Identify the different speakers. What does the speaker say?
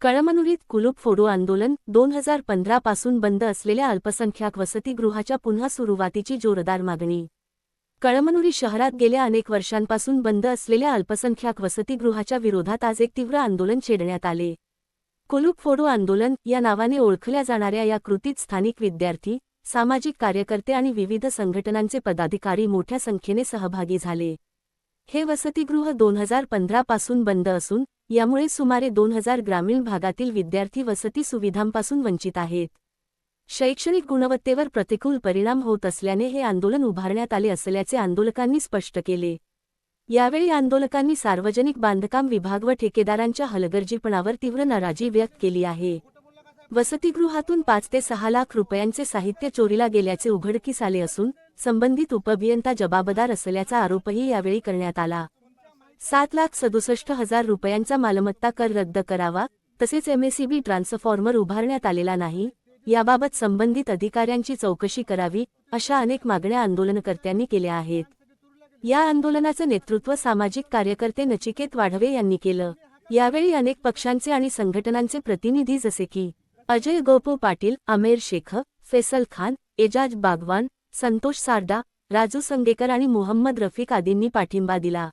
Speaker 1: कळमनुरीत कुलूप फोडो आंदोलन दोन हजार पंधरा पासून बंद असलेल्या अल्पसंख्याक वसतिगृहाच्या पुन्हा सुरुवातीची जोरदार मागणी. कळमनुरी शहरात गेल्या अनेक वर्षांपासून बंद असलेल्या अल्पसंख्याक वसतिगृहाच्या विरोधात आज एक तीव्र आंदोलन छेडण्यात आले. कुलूप फोडो आंदोलन या नावाने ओळखल्या जाणाऱ्या या कृतीत स्थानिक विद्यार्थी सामाजिक कार्यकर्ते आणि विविध संघटनांचे पदाधिकारी मोठ्या संख्येने सहभागी झाले. हे वसतिगृह दोन हजार पंधरा पासून बंद असून यामुळे सुमारे दोन हजार ग्रामीण भागातील विद्यार्थी वसती सुविधांपासून वंचित आहेत. शैक्षणिक गुणवत्तेवर प्रतिकूल परिणाम होत असल्याने हे आंदोलन उभारण्यात आले असल्याचे आंदोलकांनी स्पष्ट केले. यावेळी आंदोलकांनी सार्वजनिक बांधकाम विभाग व ठेकेदारांच्या हलगर्जीपणावर तीव्र नाराजी व्यक्त केली आहे. वसतिगृहातून पाच ते सहा लाख रुपयांचे साहित्य चोरीला गेल्याचे उघडकीस आले असून संबंधित उपभियंता जबाबदार असल्याचा आरोपही यावेळी करण्यात आला. सात लाख सदुसष्ट हजार रुपयांचा मालमत्ता कर रद्द करावा तसेच एमएसीबी ट्रान्सफॉर्मर उभारण्यात आलेला नाही याबाबत संबंधित अधिकाऱ्यांची चौकशी करावी अशा अनेक मागण्या आंदोलनकर्त्यांनी केल्या आहेत. या आंदोलनाचं नेतृत्व सामाजिक कार्यकर्ते नचिकेत वाढवे यांनी केलं. यावेळी अनेक पक्षांचे आणि संघटनांचे प्रतिनिधी जसे की अजय गोपू पाटील आमेर शेख फैसल खान एजाज बागवान संतोष सारडा राजू संगेकर आणि मुहम्मद रफिक आदींनी पाठिंबा दिला.